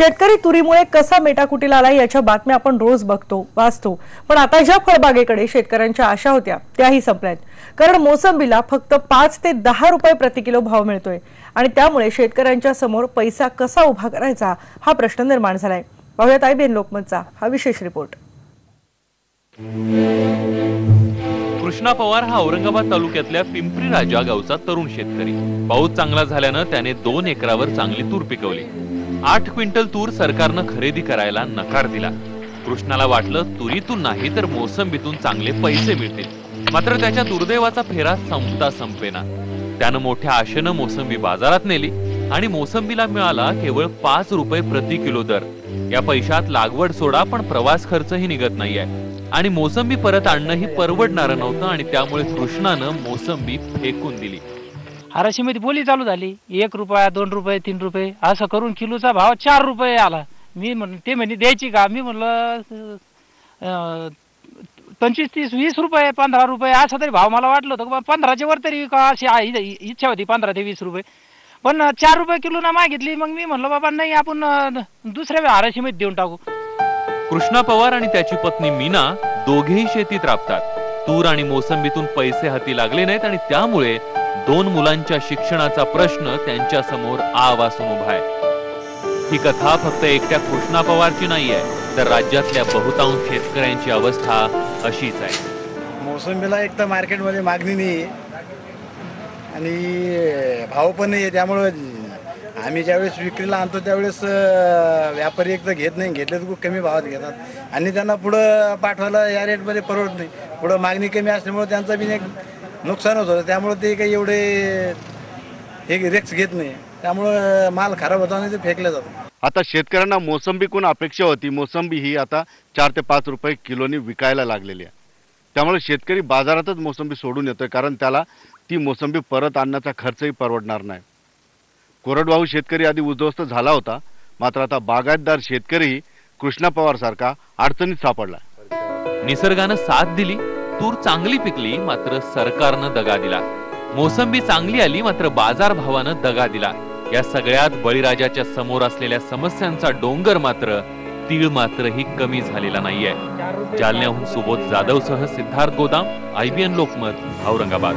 शेतकरी तुरीमुळे कसा मेटाकुटीला आला याच्या बातम्या आपण रोज बघतो वाचतो. पण आता ज्या फळबागेकडे शेतकऱ्यांच्या आशा होत्या त्याही संपल्यात. कारण मोसंबीला फक्त पाच ते दहा रुपये प्रति किलो भाव मिळतोय आणि त्यामुळे शेतकऱ्यांच्या समोर पैसा कसा उभा करायचा हा प्रश्न निर्माण झालाय. पाहुयात आयबीएन लोकमतचा हा विशेष रिपोर्ट. कृष्णा पवार हा औरंगाबाद तालुक्यातल्या पिंपरी राजा गावचा तरुण शेतकरी. पाऊस चांगला झाल्यानं त्याने दोन एकरावर चांगली तूर पिकवली. आठ क्विंटल तूर सरकारनं खरेदी करायला नकार दिला. कृष्णाला वाटलं तुरीतून नाही तर मोसंबीतून चांगले पैसे मिळतील. मात्र त्याच्या दुर्दैवाचा फेरा संपता संपेना. त्यानं मोठ्या आशेनं मोसंबी बाजारात नेली आणि मोसंबीला मिळाला केवळ पाच रुपये प्रति किलो दर. या पैशात लागवड सोडा पण प्रवास खर्चही निघत नाहीये. आणि मोसंबी परत आणणंही परवडणारं नव्हतं आणि त्यामुळे कृष्णानं मोसंबी फेकून दिली. मध्ये बोली चालू झाली. एक रुपया दोन रुपये तीन रुपये असं करून किलोचा भाव चार रुपये आला. मी म्हण ते म्हणे द्यायची का? मी म्हणलं पंचवीस तीस वीस रुपये पंधरा रुपये असं तरी भाव मला वाटलं होतं. पंधराच्या वर तरी का अशी इच्छा होती पंधरा ते वीस रुपये. पण चार रुपये किलो ना मागितली. मग मी म्हणलं बाबा नाही आपण दुसऱ्या मध्ये देऊन टाकू. कृष्णा पवार आणि त्याची पत्नी मीना दोघेही शेतीत राबतात. तूर आणि मोसंबीतून पैसे हाती लागले नाहीत आणि त्यामुळे दोन मुलांच्या शिक्षणाचा प्रश्न त्यांच्यासमोर आ वासून उभा आहे. ही कथा फक्त एकट्या कृष्णा पवारची नाही आहे तर राज्यातल्या बहुतांश शेतकऱ्यांची अवस्था अशीच आहे. मोसंबीला एक तर मार्केटमध्ये मागणी नाही आहे. आणि भाव पण नाही आहे त्यामुळं आम्ही ज्यावेळेस विक्रीला आणतो त्यावेळेस व्यापारी एक तर घेत नाही घेतले तर खूप कमी भावात घेतात. आणि त्यांना पुढं पाठवायला या रेटमध्ये परवडत नाही. पुढं मागणी कमी असल्यामुळं त्यांचा बी एक नुकसानच होतं त्यामुळं ते काही एवढे हे रिक्स घेत नाही. त्यामुळं माल खराब होतो आणि ते फेकलं जातं आता शेतकऱ्यांना मोसंबीकून अपेक्षा होती. मोसंबी ही आता चार ते पाच रुपये किलोनी विकायला लागलेली आहे. त्यामुळे शेतकरी बाजारातच मोसंबी सोडून येतोय कारण त्याला ती मोसंबी परत आणण्याचा खर्चही परवडणार नाही. कोरडवाहू शेतकरी आधी उद्ध्वस्त झाला होता. मात्र आता बागायतदार शेतकरी कृष्णा पवार सारखा अडचणीत सापडला निसर्गानं साथ दिली तूर चांगली पिकली मात्र सरकारनं दगा दिला. मोसंबी चांगली आली मात्र बाजार भावानं दगा दिला. या सगळ्यात बळीराजाच्या समोर असलेल्या समस्यांचा डोंगर मात्र तीळ मात्रही कमी झालेला नाहीये. जालन्याहून सुबोध जाधवसह सिद्धार्थ गोदाम आयबीएन लोकमत औरंगाबाद.